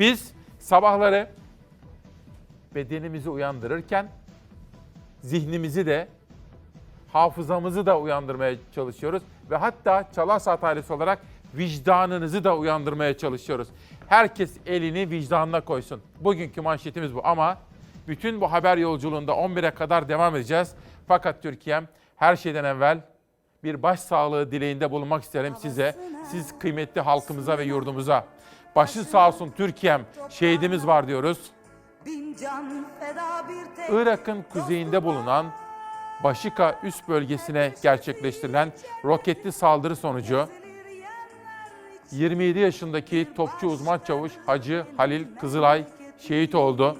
Biz sabahları bedenimizi uyandırırken zihnimizi de hafızamızı da uyandırmaya çalışıyoruz ve hatta Çalar Saat ailesi olarak vicdanınızı da uyandırmaya çalışıyoruz. Herkes elini vicdanına koysun. Bugünkü manşetimiz bu ama bütün bu haber yolculuğunda 11'e kadar devam edeceğiz. Fakat Türkiye'm her şeyden evvel bir baş sağlığı dileğinde bulunmak isterim size, siz kıymetli halkımıza ve yurdumuza. Başın sağ olsun Türkiye'm, şehidimiz var diyoruz. Irak'ın kuzeyinde bulunan Başika üst bölgesine gerçekleştirilen roketli saldırı sonucu 27 yaşındaki topçu uzman çavuş Hacı Halil Kızılay şehit oldu.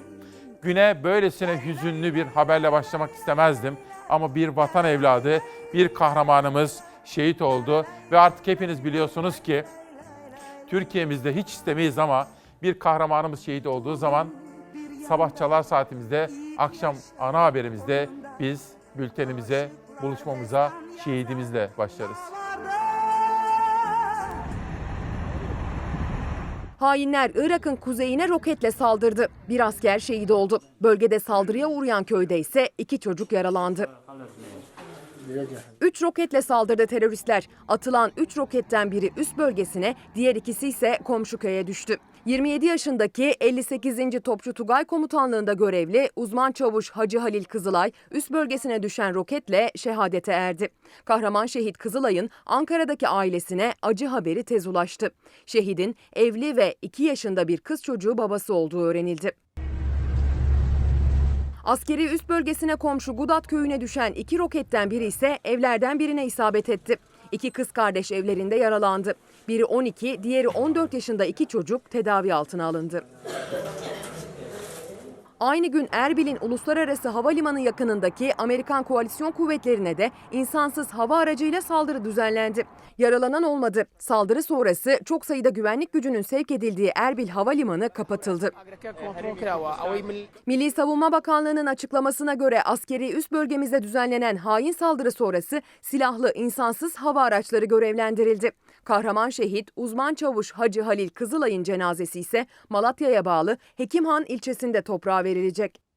Güne böylesine hüzünlü bir haberle başlamak istemezdim. Ama bir vatan evladı, bir kahramanımız şehit oldu. Ve artık hepiniz biliyorsunuz ki Türkiye'mizde hiç istemeyiz ama bir kahramanımız şehit olduğu zaman sabah çalar saatimizde, akşam ana haberimizde biz bültenimize, buluşmamıza şehidimizle başlarız. Hainler Irak'ın kuzeyine roketle saldırdı. Bir asker şehit oldu. Bölgede saldırıya uğrayan köyde ise iki çocuk yaralandı. Üç roketle saldırdı teröristler. Atılan üç roketten biri üst bölgesine, diğer ikisi ise komşu köye düştü. 27 yaşındaki 58. Topçu Tugay Komutanlığında görevli uzman çavuş Hacı Halil Kızılay üst bölgesine düşen roketle şehadete erdi. Kahraman şehit Kızılay'ın Ankara'daki ailesine acı haberi tez ulaştı. Şehidin evli ve 2 yaşında bir kız çocuğu babası olduğu öğrenildi. Askeri üst bölgesine komşu Gudat köyüne düşen iki roketten biri ise evlerden birine isabet etti. İki kız kardeş evlerinde yaralandı. Biri 12, diğeri 14 yaşında iki çocuk tedavi altına alındı. Aynı gün Erbil'in uluslararası havalimanı yakınındaki Amerikan koalisyon kuvvetlerine de insansız hava aracıyla saldırı düzenlendi. Yaralanan olmadı. Saldırı sonrası çok sayıda güvenlik gücünün sevk edildiği Erbil Havalimanı kapatıldı. Milli Savunma Bakanlığı'nın açıklamasına göre askeri üst bölgemizde düzenlenen hain saldırı sonrası silahlı insansız hava araçları görevlendirildi. Kahraman şehit uzman çavuş Hacı Halil Kızılay'ın cenazesi ise Malatya'ya bağlı Hekimhan ilçesinde toprağa verilecek.